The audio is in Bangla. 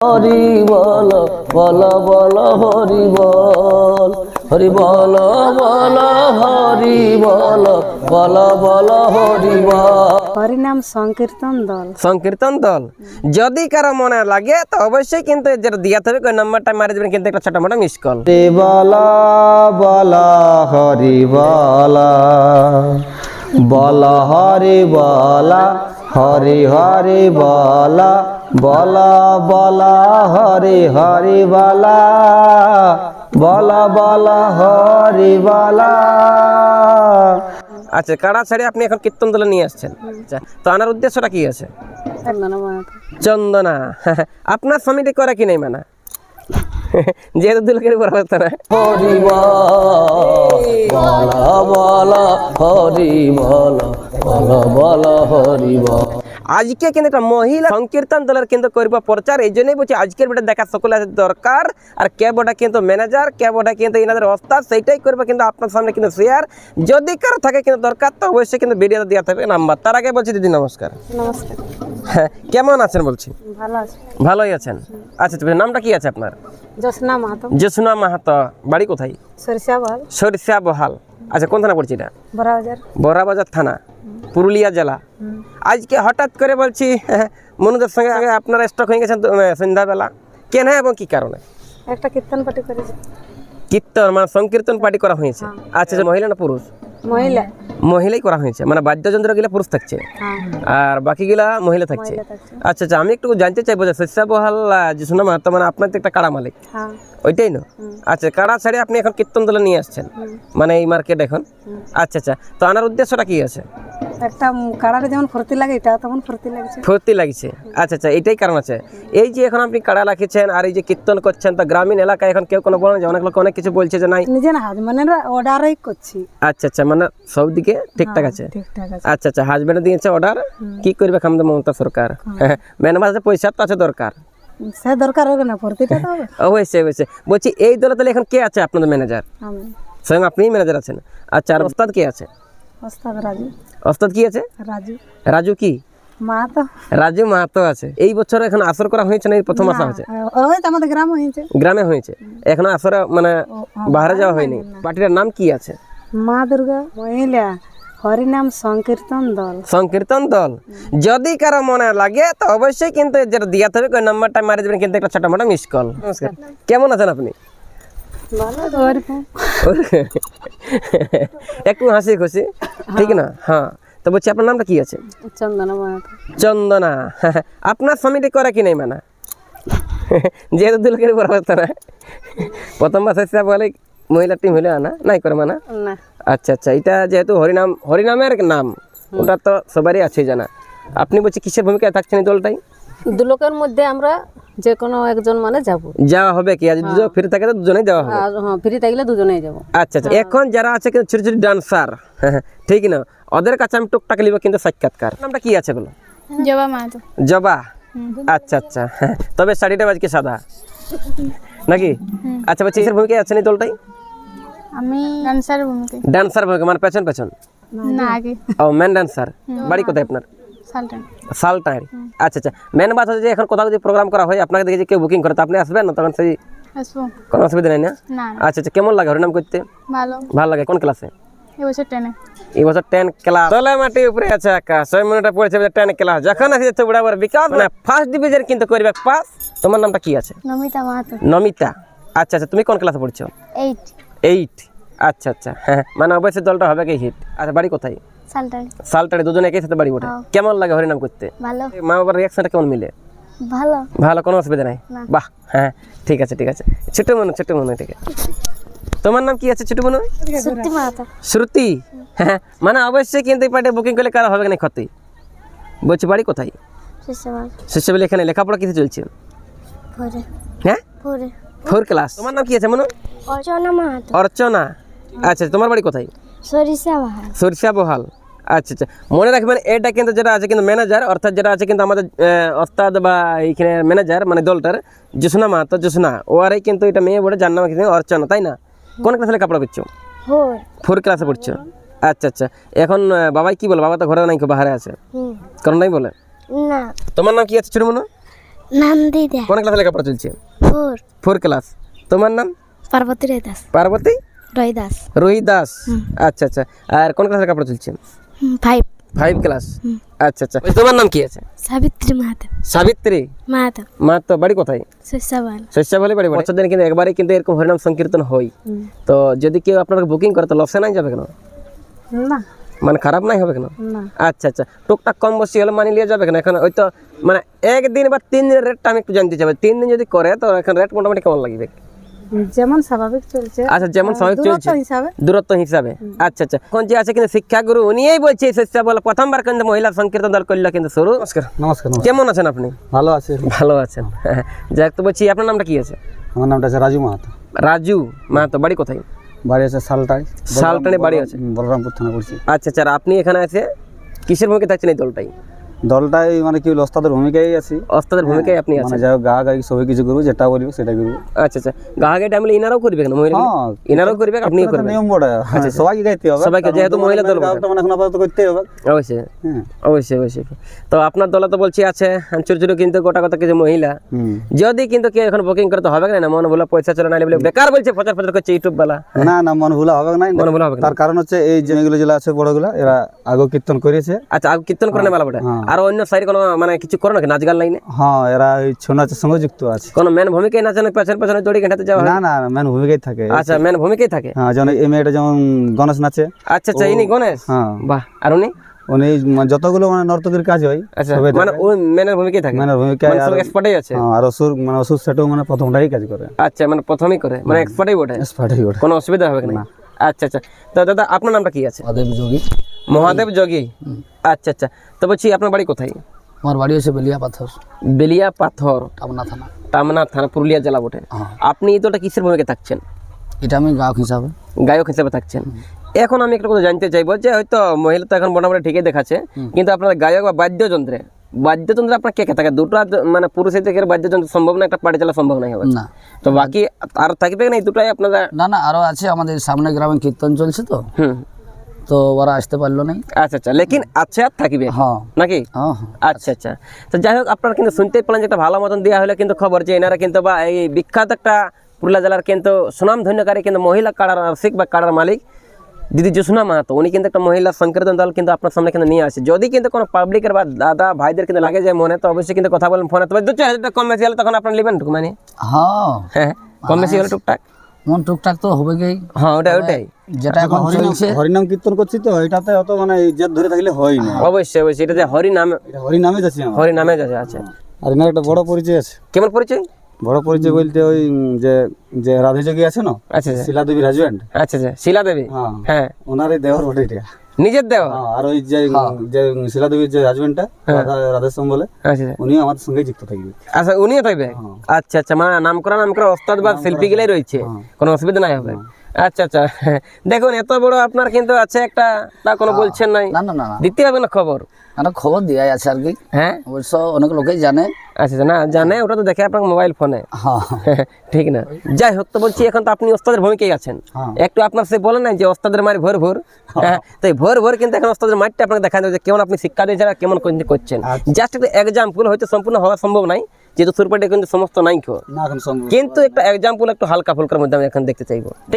হরি বল বল বল হরি বল। হরি বল বল হরি বল বল বল হরি বল। হরিনাম সংকীর্তন দল। সংকীর্তন দল। যদি কারও মনে লাগে তো অবশ্যই কিন্তু যেটা দিয়াতে হবে ওই নাম্বারটা মারি দেবেন কিন্তু একটা ছোট মোটো মিস কল হরি বল বল হরি বল বল হরি বল হরি হরি বল বল বল হরি হরি বল। বল বল হরি বল। আচ্ছা কাড়া ছেড়ে আপনি এখন কীর্তন দলে নিয়ে আসছেন? আচ্ছা তো আনার উদ্দেশ্যটা কি আছে? চন্দনা আপনার স্বামীটি করে কি নেই মানা? যেহেতু দুলকের উপর অবস্থা না। হরি বল বল হরি বল বল বল হরি বল। আজকে কিন্তু একটা মহিলা সংকীর্তন দলের কিন্তু করব প্রচার। এই জন্যই বলছি আজকের ভিডিও দেখা সকলে দরকার। আর কে বটা কিন্তু ম্যানেজার কে বটা কিন্তু এনাদের ওস্তাদ সেইটাই করবে কিন্তু আপনার সামনে কিন্তু শেয়ার যদি কারও থাকে কিন্তু দরকার তো অবশ্যই কিন্তু ভিডিওতে দেওয়া থাকবে নাম্বার তার আগে বলছি দিদি নমস্কার। নমস্কার। হ্যাঁ কেমন আছেন বলছি? ভালো আছে। ভালোই আছেন? আচ্ছা নামটা কি আছে আপনার? জ্যোৎস্না মাহাতো। জেসুনা মাহাতো। বাড়ি কোথায়? সরিষা বহাল আচ্ছা কোন থানা পড়ছি এটা? বড়াবাজার। বড়াবাজার থানা। পুরুলিয়া জেলা। আজকে হঠাৎ করে বলছি মনুদের সঙ্গে আগে আপনারা স্টক হয়ে গেছেন সন্ধ্যাবেলা। কেন এবং কি কারণে? একটা কীর্তন পার্টি করেছে। কীর্তন মানে সংকীর্তন পার্টি করা হয়েছে। আচ্ছা যে মহিলা না পুরুষ? মহিলা। মহিলাই করা হয়েছে মানে বাদ্যযন্ত্র গিলা পুরুষ থাকছে। হ্যাঁ আর বাকিগুলা মহিলা থাকছে। আচ্ছা আচ্ছা আমি একটু জানতে চাইব যে শস্যা বহাল যিশুনা মাহাতো মানে আপনার তো একটা কাড়া মালিক। হ্যাঁ। ওইটাই না? আচ্ছা কাড়া ছেড়ে আপনি এখন কীর্তন দলে নিয়ে আসছেন। মানে এই মার্কেট এখন। আচ্ছা আচ্ছা তো আনার উদ্দেশ্যটা কি আছে? একটা কাড়ারে যেমন ফুর্তি লাগে এটা তেমন ফুর্তি লাগছে। ফুর্তি লাগছে। আচ্ছা আচ্ছা এটাই কারণ আছে। এই যে এখন আপনি কাড়া রাখেছেন আর এই যে কীর্তন করছেন তো গ্রামীণ এলাকায় এখন কেউ কোনো যে অনেক লোক অনেক কিছু বলছে যে নাই? নিজে না হাজবেন্ডের অর্ডারই করছি। আচ্ছা আচ্ছা মানে সব দিকে ঠিকঠাক আছে। আচ্ছা আচ্ছা হাজবেন্ড দিয়েছে অর্ডার কি করবে আমাদের মমতা সরকার? মেন মাসে পয়সা তো আছে দরকার। সে দরকার হবে না হবে। অবশ্যই অবশ্যই। বলছি এই দলে তাহলে এখন কে আছে আপনাদের ম্যানেজার আমি। স্বয়ং আপনিই ম্যানেজার আছেন। আচ্ছা আর ওস্তাদ কে আছে? ওস্তাদ রাজু। ওস্তাদ কি আছে? রাজু। রাজু কি? মাহাতো রাজু মাহাতো আছে। এই বছর এখন আসর করা হয়েছে না? এই প্রথম আসা হয়েছে? আমাদের গ্রাম হয়েছে। গ্রামে হয়েছে। এখন আসরে মানে বাইরে যাওয়া হয়নি। পার্টিটার নাম কি আছে? মা দুর্গা মহিলা হরিনাম সংকীর্তন দল। সংকীর্তন দল? যদি কারও মনে লাগে তো অবশ্যই কিন্তু যেটা দিয়াতে হবে ওই নাম্বারটা মারি দেবেন কিন্তু একটা ছোট মোটো মিস কল নমস্কার। কেমন আছেন আপনি? একটু হাসি খুশি ঠিক না? হ্যাঁ। তো বলছি আপনার নামটা কি আছে? চন্দনা চন্দনা। আপনার স্বামীটি করে কি নেই মানা? যেহেতু দুলকের উপর অবস্থা না। প্রথম বাসা বলে মহিলা টিম হইলে আনা নাই করে মানা? না। আচ্ছা আচ্ছা এটা যেহেতু হরিনাম হরিনামের নাম ওটা তো সবারই আছে জানা। আপনি বলছি কিসের ভূমিকায় থাকছেন এই দলটাই দুলোকের মধ্যে আমরা যে কোনো একজন মানে যাব। যাওয়া হবে কি? আজ দুজন ফ্রি থাকে তো দুজনেই যাওয়া হবে। আর হ্যাঁ ফ্রি থাকলে দুজনেই যাব। আচ্ছা আচ্ছা এখন যারা আছে কিন্তু ছোট ছোট ডান্সার ঠিক না? ওদের কাছে আমি টুকটাক লিব কিন্তু সাক্ষাৎকার। নামটা কি আছে বলো? জবা মাহাতো। জবা? আচ্ছা আচ্ছা হ্যাঁ, তবে শাড়িটা বাজকে সাদা। নাকি? আচ্ছা বলছি কিসের ভূমিকায় আছেন এই দলটাই আমি ডান্সার ডান্সার ভূমিকা মানে পেছন পেছন? না আগে। ও ম্যান ডান্সার বাড়ি কোথায় আপনার? সালটাই আচ্ছা আচ্ছা। মেন বাত হচ্ছে যে এখন কোথাও যদি প্রোগ্রাম করা হয় আপনাকে দেখে যে কেউ বুকিং করে তো আপনি আসবেন না তখন সেই কোনো অসুবিধা নেই না? আচ্ছা আচ্ছা কেমন লাগে হরিনাম করতে? ভালো। ভালো লাগে কোন ক্লাসে এই বছর টেন ক্লাস তলে মাটি উপরে আছে আকাশ ছয় মিনিটে পড়েছে টেন ক্লাস যখন আসি যাচ্ছে বরাবর বিকাশ মানে ফার্স্ট ডিভিজন কিন্তু করবে পাস তোমার নামটা কি আছে? নমিতা মাহাতো। নমিতা। আচ্ছা আচ্ছা তুমি কোন ক্লাসে পড়ছো? এইট এইট আচ্ছা আচ্ছা। হ্যাঁ মানে অবশ্যই দলটা হবে কি হিট আচ্ছা বাড়ি কোথায়? সালটান সালটারে দুজনে একই সাথে বাড়ি ওঠে কেমন লাগে হরিনাম করতে? ভালো। মা বাবার রিয়াকশনটা কেমন মিলে? ভালো। ভালো কোনো অসুবিধা নাই? বাহ হ্যাঁ ঠিক আছে ঠিক আছে। ছোট মনে ছোট মনে ঠিক আছে তোমার নাম কি আছে ছোট মনে? মাহাতো। শ্রুতি? হ্যাঁ মানে অবশ্যই কিন্তু এই পার্টি বুকিং করলে কারও হবে না ক্ষতি? বলছি বাড়ি কোথায়? শিষ্যবেলে এখানে লেখাপড়া কিছু চলছে? হ্যাঁ? ফোর ক্লাস তোমার নাম কি আছে মনে? অর্চনা মাহাতো। অর্চনা? আচ্ছা তোমার বাড়ি কোথায়? সরিষা বহাল। আচ্ছা আচ্ছা। মনে রাখবেন এটা কিন্তু যেটা আছে কিন্তু ম্যানেজার অর্থাৎ যেটা আছে কিন্তু আমাদের আহ, ওস্তাদ বা এইখানে ম্যানেজার মানে দলটার জোসনা মা তো জোসনা। ওয়ারাই কিন্তু এটা মেয়ে বলে যার নাম কিন্তু অর্চনা তাই না? কোন ক্লাসে লেখাপড়া করছ ফোর। ক্লাসে পড়ছো? আচ্ছা আচ্ছা। এখন বাবাই কি বলে? বাবা তো ঘরে নাই বাহারে আছে। কারণ নাই বলে? না। তোমার নাম কি আছে ছোট মনে নন্দিদা কোন ক্লাসে লেখাপড়া চলছে ফোর। ফোর ক্লাস তোমার নাম? পার্বতী রায় পার্বতী? রয় দাস আচ্ছা আচ্ছা। আর কোন ক্লাসে লেখাপড়া চলছে ফাইভ ফাইভ ক্লাস আচ্ছা আচ্ছা। তোমার নাম কি আছে? সাবিত্রী মাহাতো। সাবিত্রী? মাহাতো। মা তো বাড়ি কোথায়? শস্যবান শস্যা বলে বাড়ি। বছর দিন কিন্তু একবারই কিন্তু এরকম হরিনাম সংকীর্তন হয়। তো যদি কেউ আপনাকে বুকিং করে তো লসে নাই যাবে কেন? না। মানে খারাপ নাই হবে কেন? আচ্ছা আচ্ছা। টুকটাক কম বেশি হলে মানি নিয়ে যাবে কেন? এখন ওই তো মানে একদিন বা তিন দিনের রেটটা আমি একটু জানতে চাই। তিন দিন যদি করে তো এখন রেট মোটামুটি কেমন লাগবে? যেমন স্বাভাবিক চলছে আচ্ছা যেমন স্বাভাবিক দূরত্ব চলছে। হিসাবে। দূরত্ব হিসাবে। আচ্ছা আচ্ছা। কোন যে আছে কিন্তু শিক্ষাগুরু উনিই বলছে এই বলে। প্রথমবার কিন্তু মহিলা সংকীর্তন দল করল কিন্তু শুরু। নমস্কার নমস্কার কেমন আছেন আপনি? ভালো আছেন ভালো আছেন। যাক তো বলছি আপনার নামটা কি আছে? আমার নামটা আছে রাজু মাহাতো। রাজু মাহাতো বাড়ি কোথায়? বাড়ি আছে শালটাই শালটানে বাড়ি আছে। বলরামপুর থানা করছি আচ্ছা আচ্ছা আপনি এখানে আছে? কিসের ভূমিকা থাকছেন এই দলটাই? দলটাই মানে কি ওস্তাদের ভূমিকাই আছি। অস্তাদের ভূমিকায় আপনি মানে আছেন? যাই হোক গা গাই সবাই কিছু করব যেটা বলব সেটা করব। আচ্ছা আচ্ছা। গাহাগে টাইমলে ইনারাও করবে কেন মহিলা? হ্যাঁ ইনারাও করবে তো করবেন? নিয়ম বড় হ্যাঁ, সবাইকে গাইতে হবে। সবাইকে, যেহেতু মহিলা দল মানে এখন আপাতত করতেই হবে। অবশ্যই। হ্যাঁ। অবশ্যই অবশ্যই। তো আপনার দলে তো বলছি আছে ছোট ছোট কিন্তু গোটা কথা কিছু মহিলা? যদি কিন্তু কেউ এখন বুকিং করতে হবে না মনে বলে পয়সা চলে না বলে বেকার বলছে ফচার ফচার করছে ইউটিউব বেলা। না না মন ভুলা হবে না। মনে বলে হবে তার কারণ হচ্ছে এই যেগুলো আছে বড়গুলো এরা আগে কীর্তন করেছে। আচ্ছা আর কীর্তন করে না মেলা বটে? হ্যাঁ। আর অন্য সাইড কোনো মানে কিছু করো নাকি? নাচ গান লাইনে? হ্যাঁ এরা ওই ছৌ নাচের সঙ্গে যুক্ত আছে। কোনো মেন ভূমিকায় নাচে না পেছনে পেছনে দড়ি ঘাটাতে যাওয়া না না মেন ভূমিকাই থাকে। আচ্ছা মেন ভূমিকায় থাকে? হ্যাঁ যেমন এই মেয়েটা যেমন গণেশ নাচে। আচ্ছা আচ্ছা ইনি গণেশ? হ্যাঁ। বাহ আর উনি? উনি যতগুলো মানে নর্তকীর কাজ হয় আচ্ছা মানে ওই মেনের ভূমিকায় থাকে? মেনের ভূমিকা মানে এক্সপার্টই আছে? হ্যাঁ, আর অসুর মানে অসুর সেটাও মানে প্রথমটাই কাজ করে। আচ্ছা মানে প্রথমেই করে। মানে এক্সপার্টই বটে? এক্সপার্টই করে কোনো অসুবিধা হবে না। আচ্ছা আচ্ছা। তো দাদা আপনার নামটা কি আছে? মহাদেব যোগী। মহাদেব যোগী? আচ্ছা আচ্ছা। তো বলছি আপনার বাড়ি কোথায়? আমার বাড়ি হচ্ছে বেলিয়া পাথর। বেলিয়া পাথর। টামনা থানা। টামনা থানা পুরুলিয়া জেলা বটে। আপনি তো ওটা কিসের ভূমিকা থাকছেন? এটা আমি গায়ক হিসাবে। গায়ক হিসেবে থাকছেন। এখন আমি একটা কথা জানতে চাইব যে হয়তো মহিলা তো এখন মোটামুটি ঠিকই দেখাচ্ছে কিন্তু আপনার গায়ক বা বাদ্যযন্ত্রে বাদ্যযন্ত্রে আপনার কে কে থাকে? দুটো মানে পুরুষের থেকে বাদ্যযন্ত্র সম্ভব না একটা পাড়ি চালা সম্ভব নাই হবে না। তো বাকি আর থাকবে না? এই দুটাই আপনারা না না আরও আছে আমাদের সামনে গ্রামে কীর্তন চলছে তো। হুম। তো ওরা আসতে পারল না আচ্ছা আচ্ছা লেকিন আছে আর থাকবে? হ্যাঁ। নাকি? হ্যাঁ হ্যাঁ আচ্ছা আচ্ছা। তো যাই হোক আপনারা কিন্তু শুনতেই পেলেন যে একটা ভালো মতন দেওয়া হলো কিন্তু খবর যে এনারা কিন্তু বা এই বিখ্যাত একটা পুরুলিয়া জেলার কিন্তু সুনাম ধন্যকারী কিন্তু মহিলা কাড়ার আর্শিক বা কাড়ার মালিক। দিদি জোসনা মাহাতো উনি কিন্তু একটা মহিলা সংকীর্তন দল কিন্তু আপনার সামনে কিন্তু নিয়ে আসে। যদি কিন্তু কোনো পাবলিকের বা দাদা ভাইদের কিন্তু লাগে যায় মনে তো অবশ্যই কিন্তু কথা বলেন ফোনে তবে দু চার হাজার টাকা কম বেশি হলে তখন আপনার নেবেন টুকু মানে? হ্যাঁ। কম বেশি হলে টুকটাক? মন টুকটাক তো হবে গেই হ্যাঁ ওটাই ওটাই। যেটা এখন চলছে। হরিনাম কীর্তন করছি তো এটাতে অত মানে জেদ ধরে থাকলে হয় না। অবশ্যই অবশ্যই এটা যে হরি নামে এটা হরিনামে যাচ্ছি আমার। হরি নামে যাচ্ছে আচ্ছা। আর এনার একটা বড় পরিচয় আছে। কেমন পরিচয়? বড় পরিচয় বলতে ওই যে যে রাধে যোগী আছে না? আচ্ছা আচ্ছা। শিলা দেবীর হাজবেন্ড আচ্ছা আচ্ছা। শিলা দেবী? হ্যাঁ। হ্যাঁ। ওনার এই দেওয়ার বটে এটা। নিজের দেওয়া হ্যাঁ, আর ওই যে যে শিলা দেবীর যে হাজবেন্ডটা রাধা রাধেশ্যাম বলে আচ্ছা আচ্ছা। আমাদের সঙ্গে যুক্ত থাকবে। আচ্ছা উনিও থাকবে? আচ্ছা আচ্ছা। মানে নাম করা নাম করা ওস্তাদ বা শিল্পী গেলেই রয়েছে। কোনো অসুবিধা নাই হবে। আচ্ছা আচ্ছা। দেখুন এত বড় আপনার কিন্তু আছে একটা তা কোনো বলছেন নাই? না না না দিতে হবে না খবর? খবর দেওয়াই আছে আর কি। হ্যাঁ। অবশ্য অনেক লোকেই জানে। আচ্ছা আচ্ছা, না জানে ওটা তো দেখে আপনার মোবাইল ফোনে হ্যাঁ। ঠিক না। যাই হোক তো বলছি এখন তো আপনি ওস্তাদের ভূমিকায় আছেন। একটু আপনার সে বলেন না যে ওস্তাদের মারি ভোর ভোর। হ্যাঁ। তো এই ভোর ভোর কিন্তু এখন ওস্তাদের মাঠটা আপনাকে দেখা যাবে যে কেমন আপনি শিক্ষা দিয়েছেন আর কেমন করছেন। জাস্ট একটা এক্সাম্পল হয়তো সম্পূর্ণ হওয়া সম্ভব নাই যেহেতু সুরপাটি কিন্তু সমস্ত নাই কিন্তু একটা এক্সাম্পল একটু হালকা ফুলকার মধ্যে আমি এখন দেখতে চাইব। ঠিক